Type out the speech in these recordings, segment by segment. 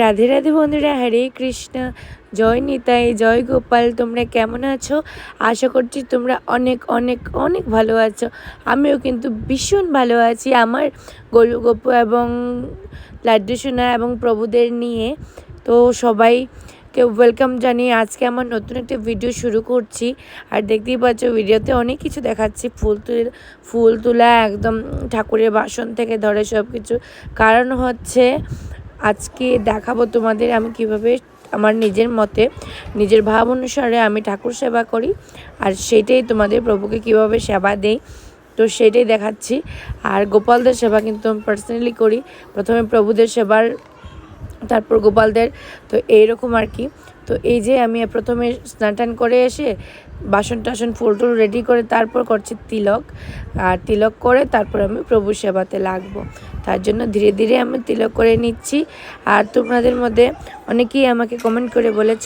রাধে রাধে বন্ধুরা, হরে কৃষ্ণ। জয় নিতাই, জয় গোপাল, তোমরা কেমন আছো? আশা করছি তোমরা অনেক অনেক অনেক ভালো আছো। আমিও কিন্তু ভীষণ ভালো আছি। আমার গোলু গপু এবং লাড্ডু সোনা এবং প্রভুদের নিয়ে, তো সবাইকে ওয়েলকাম জানিয়ে আজকে আমার নতুন একটা ভিডিও শুরু করছি। আর দেখতেই পাচ্ছ ভিডিওতে অনেক কিছু দেখাচ্ছি। ফুল তুলে, ফুল তোলা একদম ঠাকুরের বাসন থেকে ধরে সব কিছু কারণ হচ্ছে আজকে দেখাবো তোমাদের আমি কীভাবে আমার নিজের মতে, নিজের ভাব অনুসারে আমি ঠাকুর সেবা করি। আর সেটাই তোমাদের প্রভুকে কীভাবে সেবা দেই, তো সেটাই দেখাচ্ছি। আর গোপালদের সেবা কিন্তু আমি পার্সোনালি করি। প্রথমে প্রভুদের সেবার, তারপর গোপালদের, তো এইরকম আর কি। তো এই যে আমি প্রথমে স্নান করে এসে বাসন টাসন, ফুল টুল রেডি করে তারপর করছি তিলক। আর তিলক করে তারপর আমি প্রভু সেবাতে লাগবো। তার জন্য ধীরে ধীরে আমি তিলক করে নিচ্ছি। আর তোমাদের মধ্যে অনেকেই আমাকে কমেন্ট করে বলেছ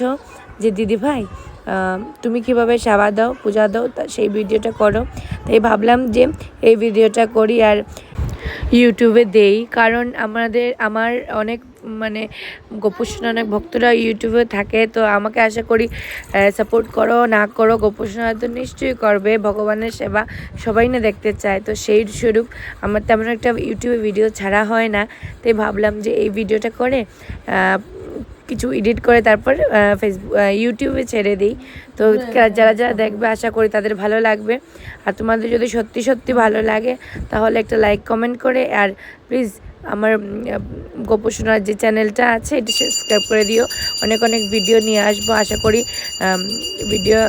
যে, দিদি ভাই তুমি কীভাবে সাবা দাও, পূজা দাও? তা সেই ভিডিওটা করো। তাই ভাবলাম যে, এই ভিডিওটা করি। আর ইউটিউবে দেই, কারণ আমাদের, আমার অনেক মানে গোপুষণ অনেক ভক্তরা ইউটিউবে থাকে, তো আমাকে আশা করি সাপোর্ট করো, না করো গোপুষণ তো নিশ্চয়ই করবে, ভগবানের সেবা সবাই না দেখতে চায়, তো সেই স্বরূপ আমার তেমন একটা ইউটিউবে ভিডিও ছাড়া হয় না, তাই ভাবলাম যে এই ভিডিওটা করে কিছু এডিট করে তারপর ফেসবুক ইউটিউবে ছেড়ে দিই। তো যারা যারা দেখবে আশা করি তাদের ভালো লাগবে। আর তোমাদের যদি সত্যি সত্যি ভালো লাগে তাহলে একটা লাইক কমেন্ট করে। আর প্লিজ আমার গোপোষণার যে চ্যানেলটা আছে এটা সাবস্ক্রাইব করে দিও। অনেক অনেক ভিডিও নিয়ে আসব। আশা করি ভিডিও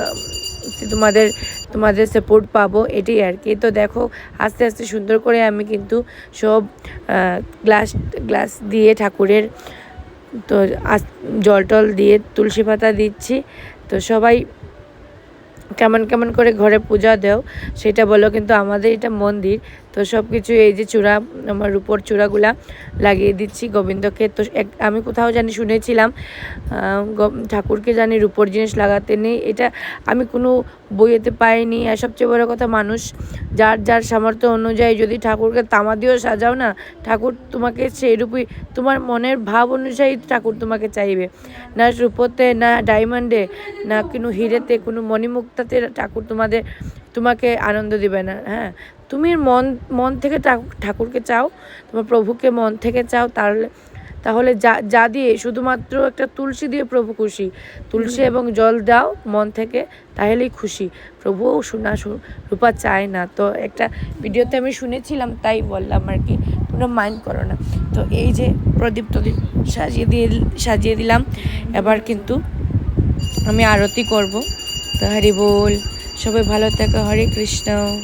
তোমাদের তোমাদের সাপোর্ট পাবো। এটাই আর কি। তো দেখো আস্তে আস্তে সুন্দর করে আমি কিন্তু সব গ্লাস গ্লাস দিয়ে ঠাকুরের তো জল টল দিয়ে তুলসী পাতা দিচ্ছি। তো সবাই কেমন কেমন করে ঘরে পূজা দেও, সেটা বলো। কিন্তু আমাদের এটা মন্দির তো সব কিছু এই যে চূড়া, আমার উপর চূড়াগুলা লাগিয়ে দিচ্ছি গোবিন্দকে। তো এক আমি কোথাও জানি শুনেছিলাম ঠাকুরকে জানি রূপোর জিনিস লাগাতে নেই। এটা আমি কোনো বইয়েতে পাইনি। আর সবচেয়ে বড় কথা, মানুষ যার যার সামর্থ্য অনুযায়ী যদি ঠাকুরকে তামা দিয়েও সাজাও না, ঠাকুর তোমাকে সেইরূপই, তোমার মনের ভাব অনুযায়ী ঠাকুর তোমাকে চাইবে। না রূপোতে, না ডায়মন্ডে, না কোনো হিরেতে, কোনো মণিমুক্তাতে ঠাকুর তোমাদের, তোমাকে আনন্দ দিবে না। হ্যাঁ তুমি মন মন থেকে ঠাকুর- ঠাকুরকে চাও তোমার প্রভুকে মন থেকে চাও তাহলে তাহলে যা যা দিয়ে শুধুমাত্র একটা তুলসী দিয়ে প্রভু খুশি। তুলসী এবং জল দাও মন থেকে তাহলেই খুশি। প্রভুও শোনা রূপা চায় না। তো একটা ভিডিওতে আমি শুনেছিলাম তাই বললাম আর কি তোমরা মাইন্ড করো না। তো এই যে প্রদীপ টদীপ সাজিয়ে দিয়ে সাজিয়ে দিলাম। এবার কিন্তু আমি আরতি করব। তো হরি বল সবাই ভালো থাকো হরে কৃষ্ণ।